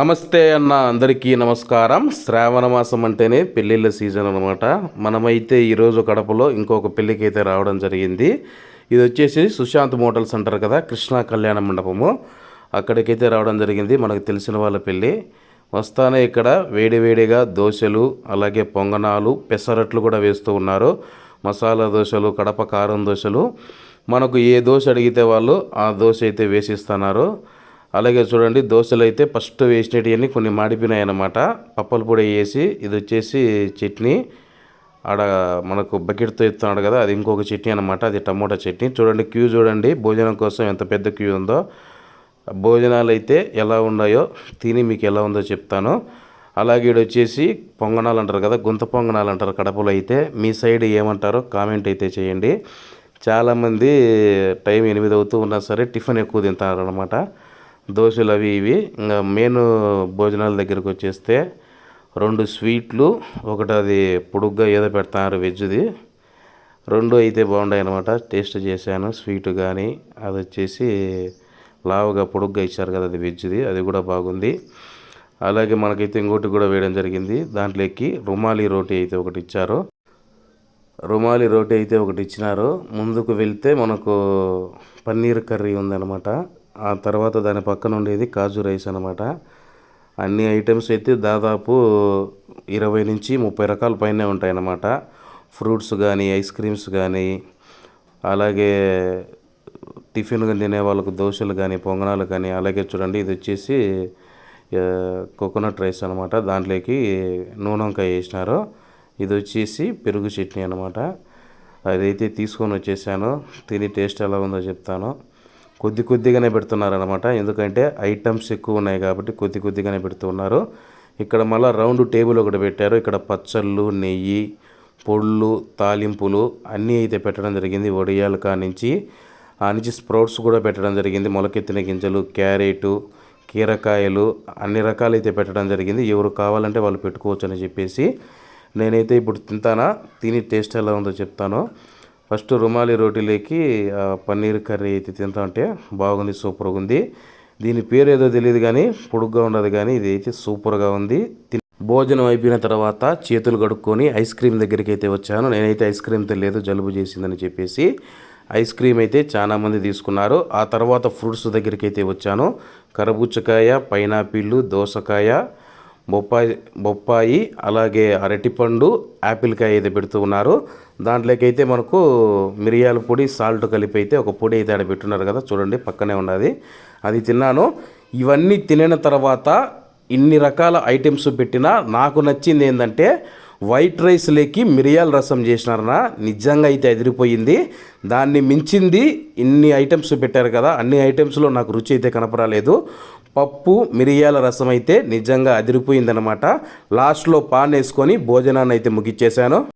నమస్తే అన్న అందరికీ నమస్కారం. శ్రావణ మాసం అంటేనే పెళ్ళిళ్ళ సీజన్ అనమాట మనమైతే ఈరోజు కడపలో ఇంకొక పెళ్ళికి అయితే రావడం జరిగింది. ఇది వచ్చేసి సుశాంత్ మోటల్స్ అంటారు కదా కృష్ణా కళ్యాణ మండపము. అక్కడికైతే రావడం జరిగింది మనకు తెలిసిన వాళ్ళ పెళ్ళి. వస్తానే ఇక్కడ వేడివేడిగా దోశలు అలాగే పొంగనాలు పెసరట్లు కూడా వేస్తూ ఉన్నారు. మసాలా దోశలు కడప కారం దోశలు. మనకు ఏ దోశ అడిగితే వాళ్ళు ఆ దోశ అయితే వేసిస్తున్నారు. అలాగే చూడండి దోశలు అయితే ఫస్ట్ వేసినవి కొన్ని మాడిపోయినాయి అన్నమాట పప్పల పొడి వేసి ఇది వచ్చేసి చట్నీ. ఆడ మనకు బకెట్తో ఇస్తున్నాడు కదా అది ఇంకొక చట్నీ అనమాట అది టమోటా చట్నీ. చూడండి క్యూ చూడండి భోజనం కోసం ఎంత పెద్ద క్యూ ఉందో. భోజనాలు అయితే ఎలా ఉన్నాయో తిని మీకు ఎలా ఉందో చెప్తాను. అలాగే ఈడ వచ్చేసి పొంగనాలు అంటారు కదా గుంత పొంగనాలు అంటారు కడపలో అయితే. మీ సైడ్ ఏమంటారో కామెంట్ అయితే చేయండి. చాలామంది టైం ఎనిమిది అవుతూ ఉన్నా సరే టిఫిన్ ఎక్కువ తింటారు అనమాట దోశలు అవి ఇవి. ఇంకా మెయిన్ భోజనాల దగ్గరకు వచ్చేస్తే రెండు స్వీట్లు ఒకటి అది పొడుగ్గా ఏదో పెడతారు వెజ్ది. రెండు అయితే బాగుంటాయి అనమాట టేస్ట్ చేశాను స్వీట్ కానీ అది వచ్చేసి లావుగా పొడుగ్గా ఇచ్చారు కదా అది వెజ్ది అది కూడా బాగుంది. అలాగే మనకైతే ఇంకోటి కూడా వేయడం జరిగింది. దాంట్లోకి రుమాలి రోటీ అయితే ఒకటి ఇచ్చారు. రుమాలి రోటీ అయితే ఒకటి ఇచ్చినారు. ముందుకు వెళ్తే మనకు పన్నీర్ కర్రీ ఉందన్నమాట. ఆ తర్వాత దాని పక్కన ఉండేది కాజు రైస్ అనమాట అన్ని ఐటమ్స్ అయితే దాదాపు ఇరవై నుంచి ముప్పై రకాల పైనే ఉంటాయన్నమాట. ఫ్రూట్స్ కానీ ఐస్ క్రీమ్స్ కానీ అలాగే టిఫిన్ తినే వాళ్ళకు దోశలు కానీ పొంగనాలు కానీ అలాగే చూడండి ఇది వచ్చేసి కోకోనట్ రైస్ అనమాట దాంట్లోకి నూనె వంకాయ వేసినారు. ఇది వచ్చేసి పెరుగు చట్నీ అనమాట అదైతే తీసుకొని వచ్చేసాను. తిని టేస్ట్ ఎలా ఉందో చెప్తాను. కొద్ది కొద్దిగానే పెడుతున్నారనమాట ఎందుకంటే ఐటమ్స్ ఎక్కువ ఉన్నాయి కాబట్టి కొద్ది కొద్దిగానే పెడుతున్నారు. ఇక్కడ మళ్ళీ రౌండ్ టేబుల్ ఒకటి పెట్టారు. ఇక్కడ పచ్చళ్ళు నెయ్యి పొళ్ళు తాలింపులు అన్నీ అయితే పెట్టడం జరిగింది వడియాలు కానించి ఆ నుంచి స్ప్రౌట్స్ కూడా పెట్టడం జరిగింది. మొలకెత్తిన గింజలు క్యారెటు కీరకాయలు అన్ని రకాలు అయితే పెట్టడం జరిగింది. ఎవరు కావాలంటే వాళ్ళు పెట్టుకోవచ్చు అని చెప్పేసి నేనైతే ఇప్పుడు తింటానా? తిని టేస్ట్ ఎలా ఉందో చెప్తాను. ఫస్ట్ రుమాలి రోటీలోకి పన్నీర్ కర్రీ అయితే తింటా ఉంటే బాగుంది సూపర్గా ఉంది. దీని పేరు ఏదో తెలియదు కానీ పొడుగ్గా ఉండదు కానీ ఇది అయితే సూపర్గా ఉంది. భోజనం అయిపోయిన తర్వాత చేతులు కడుక్కొని ఐస్ క్రీమ్ దగ్గరికి అయితే వచ్చాను. నేనైతే ఐస్ క్రీమ్ తెలియదు జలుబు చేసిందని చెప్పేసి ఐస్ క్రీమ్ అయితే చాలామంది తీసుకున్నారు. ఆ తర్వాత ఫ్రూట్స్ దగ్గరికి అయితే వచ్చాను. కరబుచ్చకాయ పైనాపిళ్ళు దోసకాయ బొప్పాయి బొప్పాయి అలాగే అరటిపండు యాపిల్కాయ అయితే పెడుతూ ఉన్నారు. దాంట్లోకి అయితే మనకు మిరియాల పొడి సాల్ట్ కలిపి అయితే ఒక పొడి అయితే ఆడ పెట్టున్నారు కదా చూడండి పక్కనే ఉన్నది. అది తిన్నాను. ఇవన్నీ తినిన తర్వాత ఇన్ని రకాల ఐటమ్స్ పెట్టినా నాకు నచ్చింది ఏంటంటే వైట్ రైస్లోకి మిరియాల రసం చేసినారన నిజంగా అయితే ఎదిరిపోయింది. దాన్ని మించింది ఇన్ని ఐటమ్స్ పెట్టారు కదా అన్ని ఐటమ్స్లో నాకు రుచి అయితే కనపరాలేదు పప్పు మిరియాల రసం అయితే నిజంగా అదిరిపోయిందనమాట లాస్ట్లో పాన్ వేసుకొని భోజనాన్ని అయితే ముగిచ్చేశాను.